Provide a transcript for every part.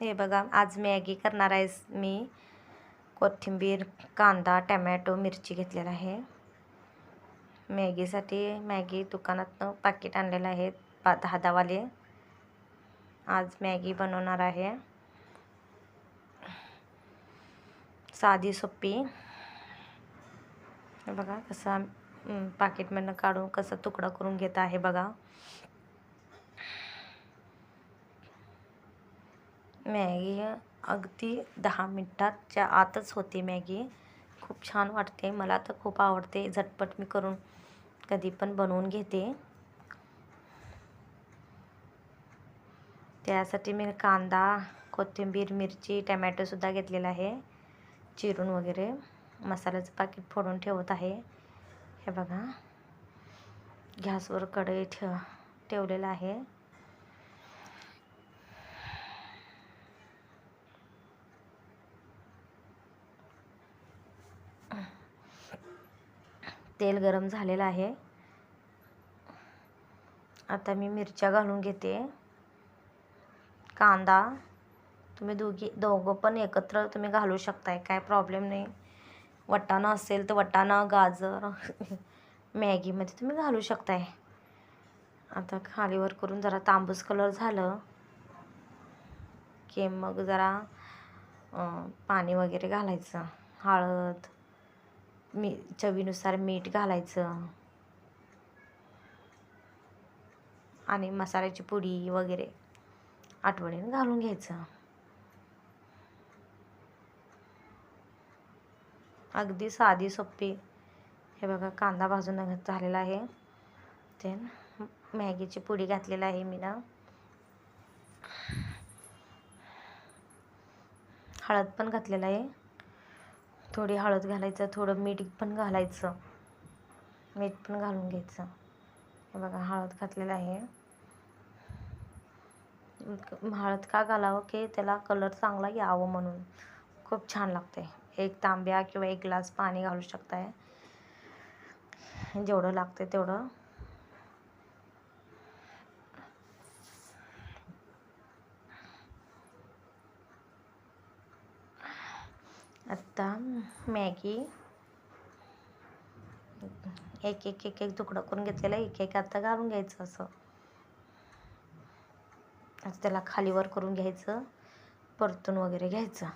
हे बघा, आज मॅगी करणार आहे मी. कोथिंबीर, कांदा, टमॅटो, मिरची घेतलेला मॅगीसाठी, मॅगी दुकानातनं पाकिट आणलेलं आहे आज मॅगी बनवणार आहे. साधी सोपी हे बघा कसा पाकिटमधनं काढून कसा तुकडा करून घेत आहे बघा. मॅगी अगदी दहा मिनटाच्या आतच होते मॅगी. खूप छान वाटते. मला तर खूप आवडते. झटपट मी करून कधी पण बनवून घेते. त्यासाठी मी कांदा कोथिंबीर मिरची टमॅटोसुद्धा घेतलेला आहे. चिरून वगैरे मसाल्याचं पाकिट फोडून ठेवत आहे. हे बघा. गॅसवर कढई ठेव ठेवलेलं आहे. तेल गरम झालेलं आहे. आता मी मिरच्या घालून घेते. कांदा तुम्ही दोघी दोघं पण एकत्र तुम्ही घालू शकताय काय प्रॉब्लेम नाही. वटाणा असेल तर वटाणा गाजर मॅगीमध्ये तुम्ही घालू शकताय. आता खालीवर करून जरा तांबूस कलर झालं की मग जरा पाणी वगैरे घालायचं हळद मी चवीनुसार मीठ घालायचं. आणि मसाल्याची पुडी वगैरे आठवणीनं घालून घ्यायचं. अगदी साधी सोपी. हे बघा कांदा भाजून झालेला आहे. ते मॅगीची पुडी घातलेली आहे मी ना. हळद पण घातलेलं आहे. थोडी हळद घालायचं थोडं मीठ पण घालायचं. मीठ पण घालून घ्यायचं. हे बघा हळद घातलेलं आहे. हळद का घालावं की त्याला कलर चांगला यावं म्हणून. खूप छान लागते एक तांब्या किंवा एक ग्लास पाणी घालू शकताय. जेवढं लागते तेवढं. आत्ता मॅगी. एक एक एक एक तुकडा करून घेतलेला एक एक आता घालून घ्यायचं असं. आता त्याला खालीवर करून घ्यायचं परतून वगैरे घ्यायचं.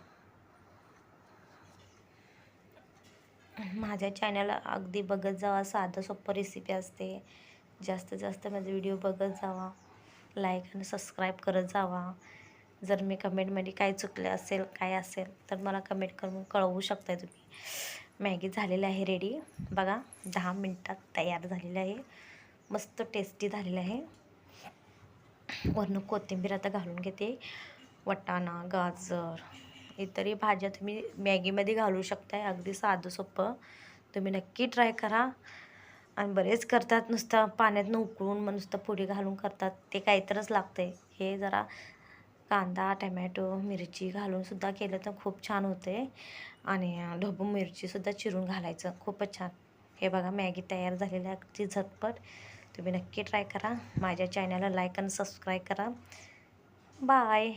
माझ्या चॅनल अगदी बघत जावा साधं सोपं रेसिपी असते. जास्त जास्त माझे व्हिडिओ बघत जावा लाईक आणि सबस्क्राईब करत जावा. जर मी कमेंटमध्ये काय चुकले असेल काय असेल तर मला कमेंट करून कळवू शकताय तुम्ही. मॅगी झालेली आहे रेडी बघा दहा मिनटात तयार झालेलं आहे. मस्त टेस्टी झालेलं आहे. वरून कोथिंबीर आता घालून घेते. वटाणा गाजर इतरही भाज्या तुम्ही मॅगीमध्ये घालू शकताय. अगदी साधं सोपं. तुम्ही नक्की ट्राय करा. आणि बरेच करतात नुसतं पाण्यातनं उकळून मग नुसतं पुढे घालून करतात. ते काहीतरच लागतं हे जरा कांदा टमॅटो मिरची घालूनसुद्धा केलं तर खूप छान होते. आणि ढबू मिरचीसुद्धा चिरून घालायचं. खूपच छान. हे बघा मॅगी तयार झालेली आहे अगदी झटपट. तुम्ही नक्की ट्राय करा. माझ्या चॅनलला लाईक आणि सबस्क्राईब करा. बाय.